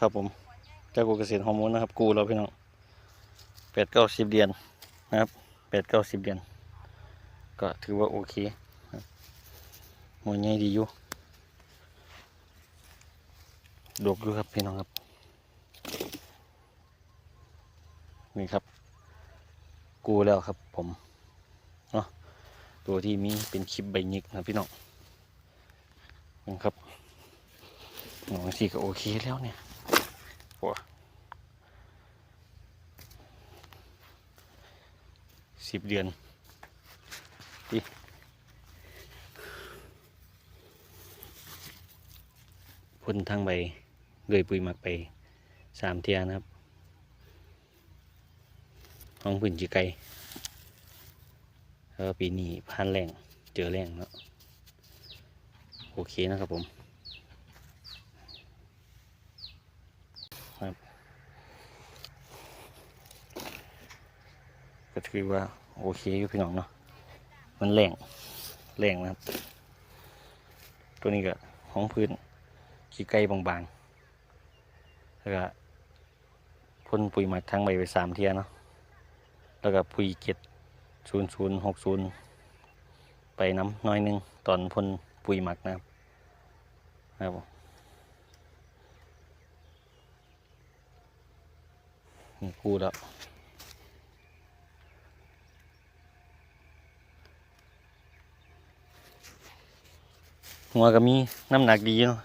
ครับผมเจ้ากูเกษตรฮอร์โมนนะครับ กูเราพี่น้องแปดเก้าสิบเดือนนะครับแปดเก้าสิบเดือน ก็ถือว่าโอเคมวยใหญ่ดีอยู่ดกอยู่ครับพี่น้องครับ นี่ครับ กูแล้วครับผมเนาะตัวที่มีเป็นคลิปใบหยิกนะพี่น้องนะครับหนองสีก็โอเคแล้วเนี่ยโอ้ สิบเดือนดิพ่นทางใบเลยปุ๋ยหมักไปสามเทียนะครับห้องพื้นจีไกลแล้วปีนี้พันแรงเจอแรงแล้วโอเคนะครับผมครับ ก็ถือว่าโอเคอยู่พี่น้องเนาะมันแรงแรงนะครับ ตัวนี้ก็ห้องพื้นขี้ไก่บางๆ แล้วก็พ่นปุ๋ยหมักทั้งใบไปสามเทียเนาะแล้วก็พุยเจ็ดศูนย์ศูนย์หกศูนย์ไปน้ำน้อยหนึงตอนพ่นปุ๋ยหมักนะครับนะครับผมนี่กูแล้ว หัวก็มีน้ำหนักดีเนาะ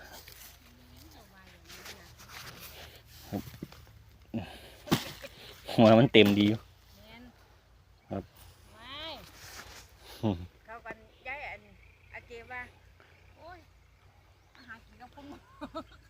หัวมันเต็มดีครับเ